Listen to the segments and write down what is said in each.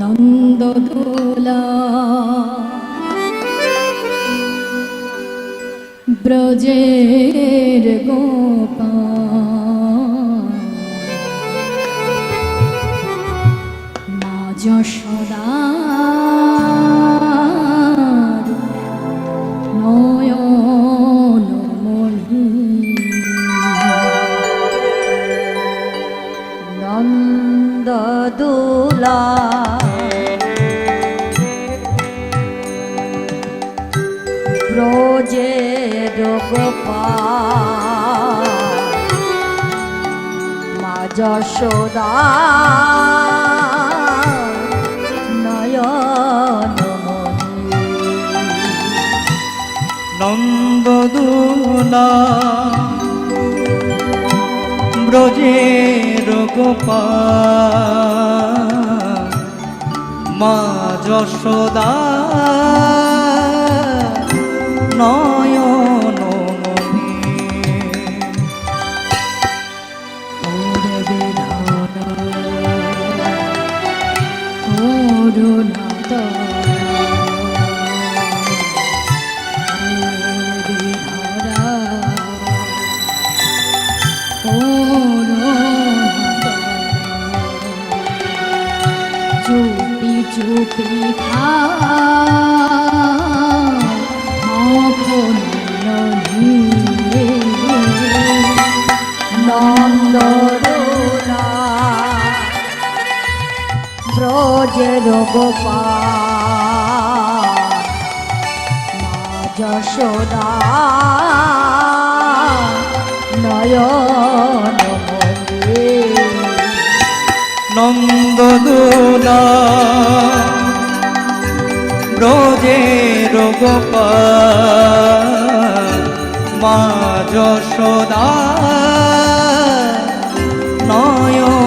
নন্দদোলা ব্রজের গোপাল মা যশোদার নয়নমণি নন্দদোলা যশোদা। নন্দদোলা। ব্রজের গোপাল। মা যশোদা। নয়নমণি চুপি নন্দরোলা ব্রজের গোপাল যশোদা নয়নমণি নন্দদোলা ব্রজের গোপাল মা যশোদা নয়নমণি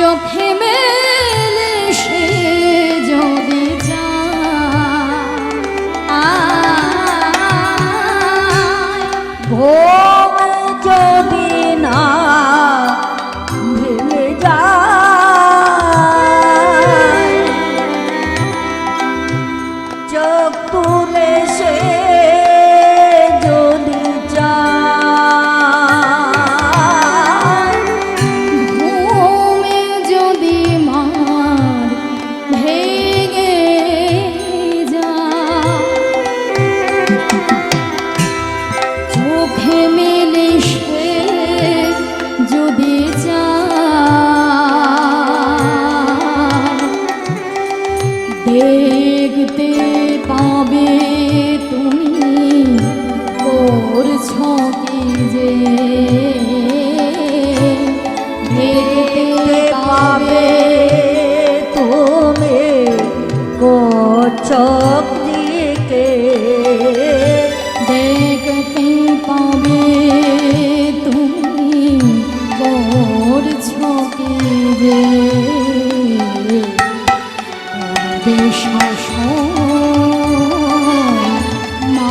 your. দিকে দেখতে পাবে তুমি করছ কি যে শাসন মা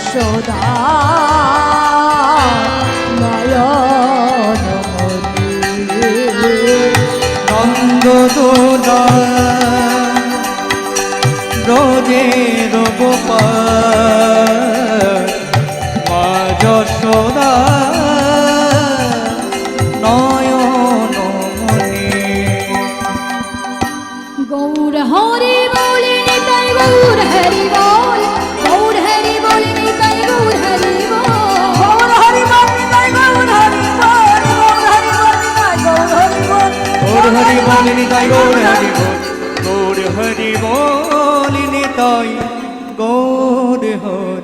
যশোদা। নয়ন নন্দ দুলা ব্রজের হরি বল নিতাই গৌর হরি বল। গৌর হরি বল নিতাই গৌর হরি